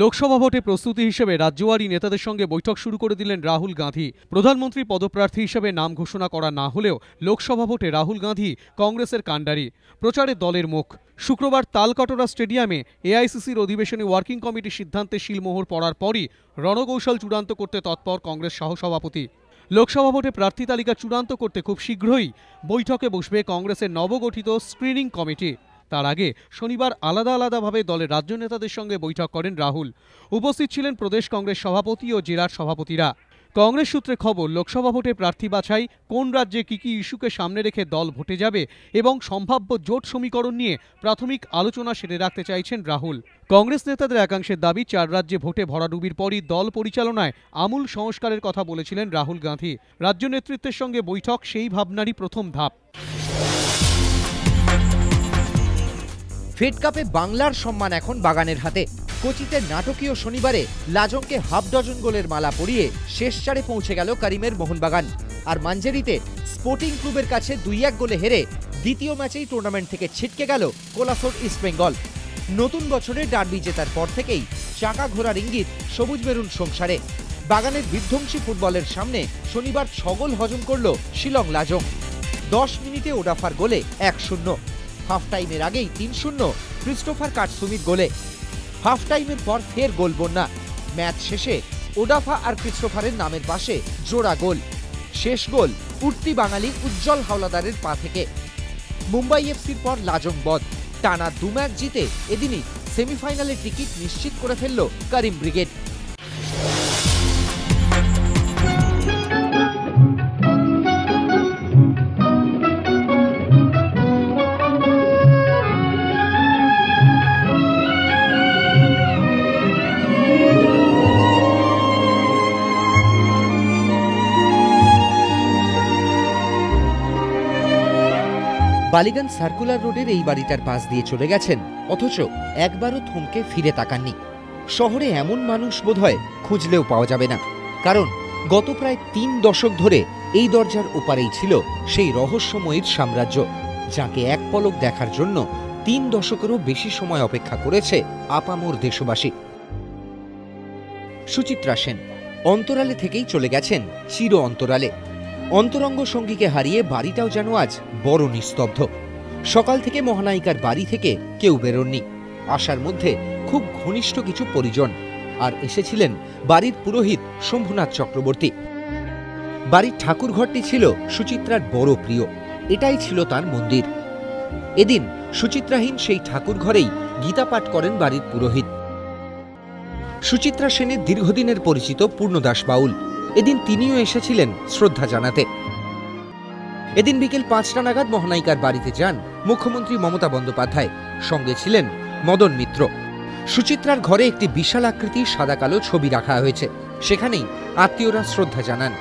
লোকসভা ভোটে প্রস্তুতি হিসেবে রাজ্যওয়ারি নেতাদের সঙ্গে বৈঠক শুরু করে দিলেন রাহুল গান্ধী প্রধানমন্ত্রী পদপ্রার্থী হিসেবে নাম ঘোষণা করা না হলেও লোকসভা ভোটে রাহুল গান্ধী কংগ্রেসের কাণ্ডারি। প্রচারে দলের মুখ। শুক্রবার তালকটোরা স্টেডিয়ামে এআইসিসির অধিবেশনে ওয়ার্কিং কমিটির সিদ্ধান্তে শিলমোহর পড়ার পরই রণকৌশল চূড়ান্ত করতে তৎপর কংগ্রেস সহসভাপতি। লোকসভা ভোটে প্রার্থী তালিকা চূড়ান্ত করতে খুব শীঘ্রই বৈঠকে বসবে কংগ্রেসের নবগঠিত স্ক্রিনিং কমিটি। তার আগে শনিবার আলাদা আলাদাভাবে দলের রাজ্য নেতাদের সঙ্গে বৈঠক করেন রাহুল। উপস্থিত ছিলেন প্রদেশ কংগ্রেস সভাপতি ও জেলার সভাপতিরা। কংগ্রেস সূত্রে খবর, লোকসভা ভোটে প্রার্থী বাছাই কোন রাজ্যে কি কি ইস্যুকে সামনে রেখে দল ভোটে যাবে এবং সম্ভাব্য জোট সমীকরণ নিয়ে প্রাথমিক আলোচনা সেরে রাখতে চাইছেন রাহুল। কংগ্রেস নেতাদের একাংশের দাবি, চার রাজ্যে ভোটে ভরাডুবির পরই দল পরিচালনায় আমূল সংস্কারের কথা বলেছিলেন রাহুল গান্ধী। রাজ্য নেতৃত্বের সঙ্গে বৈঠক, সেই ভাবনারই প্রথম ধাপ। ফেড কাপে বাংলার সম্মান এখন বাগানের হাতে। কোচিতে নাটকীয় শনিবারে লাজংকে হাফ ডজন গোলের মালা পরিয়ে শেষ চারে পৌঁছে গেল করিমের মোহনবাগান। আর মাঞ্জেরিতে স্পোর্টিং ক্লুবের কাছে দুই এক গোলে হেরে দ্বিতীয় ম্যাচেই টুর্নামেন্ট থেকে ছিটকে গেল কোলাসোর ইস্টবেঙ্গল নতুন বছরে ডার্বি জেতার পর থেকেই চাকা ঘোরার ইঙ্গিত সবুজ মেরুন সংসারে। বাগানের বিধ্বংসী ফুটবলের সামনে শনিবার ছগোল হজম করল শিলং লাজং। দশ মিনিটে ওডাফার গোলে এক শূন্য। হাফ টাইমের আগেই তিন শূন্য ক্রিস্টোফার কাটসুমির গোলে। হাফ টাইমের পর ফের গোল বন্যা। ম্যাচ শেষে ওডাফা আর ক্রিস্টোফারের নামের পাশে জোড়া গোল। শেষ গোল উঠতি বাঙালি উজ্জ্বল হাওলাদারের পা থেকে। মুম্বাই এফসির পর লাজং বধ। টানা দু ম্যাচ জিতে এদিনই সেমিফাইনালের টিকিট নিশ্চিত করে ফেলল করিম ব্রিগেড। বালিগঞ্জ সার্কুলার রোডের এই বাড়িটার পাশ দিয়ে চলে গেছেন, অথচ একবারও থমকে ফিরে তাকাননি। শহরে এমন মানুষ বোধহয় খুঁজলেও পাওয়া যাবে না। কারণ গত প্রায় তিন দশক ধরে এই দরজার ওপারেই ছিল সেই রহস্যময়ীর সাম্রাজ্য, যাকে এক পলক দেখার জন্য তিন দশকেরও বেশি সময় অপেক্ষা করেছে আপামোর দেশবাসী। সুচিত্রা সেন, অন্তরালে থেকেই চলে গেছেন চির অন্তরালে। অন্তরঙ্গ সঙ্গীকে হারিয়ে বাড়িটাও যেন আজ বড় নিস্তব্ধ। সকাল থেকে মহানায়িকার বাড়ি থেকে কেউ বেরোননি। আসার মধ্যে খুব ঘনিষ্ঠ কিছু পরিজন, আর এসেছিলেন বাড়ির পুরোহিত শম্ভুনাথ চক্রবর্তী। বাড়ির ঠাকুরঘরটি ছিল সুচিত্রার বড় প্রিয়, এটাই ছিল তার মন্দির। এদিন সুচিত্রাহীন সেই ঠাকুর ঘরেই গীতা পাঠ করেন বাড়ির পুরোহিত। সুচিত্রা সেনের দীর্ঘদিনের পরিচিত পূর্ণদাস বাউল এদিন তিনিও এসেছিলেন শ্রদ্ধা জানাতে। এদিন বিকেল পাঁচটা নাগাদ মহানায়িকার বাড়িতে যান মুখ্যমন্ত্রী মমতা বন্দ্যোপাধ্যায়। সঙ্গে ছিলেন মদন মিত্র। সুচিত্রার ঘরে একটি বিশাল আকৃতির সাদা কালো ছবি রাখা হয়েছে। সেখানেই আত্মীয়রা শ্রদ্ধা জানান।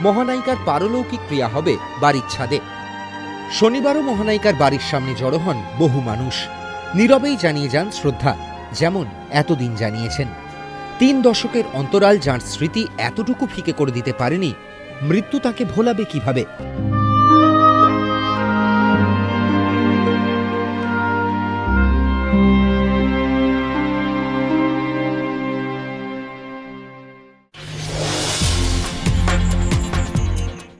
মহানায়িকার পারলৌকিক ক্রিয়া হবে বাড়ির ছাদে। শনিবারও মহানায়িকার বাড়ির সামনে জড়ো হন বহু মানুষ। নীরবেই জানিয়ে যান শ্রদ্ধা, যেমন এতদিন জানিয়েছেন। তিন দশকের অন্তরাল যাঁর স্মৃতি এতটুকু ফিকে করে দিতে পারেনি মৃত্যু তাকে ভোলাবে কীভাবে?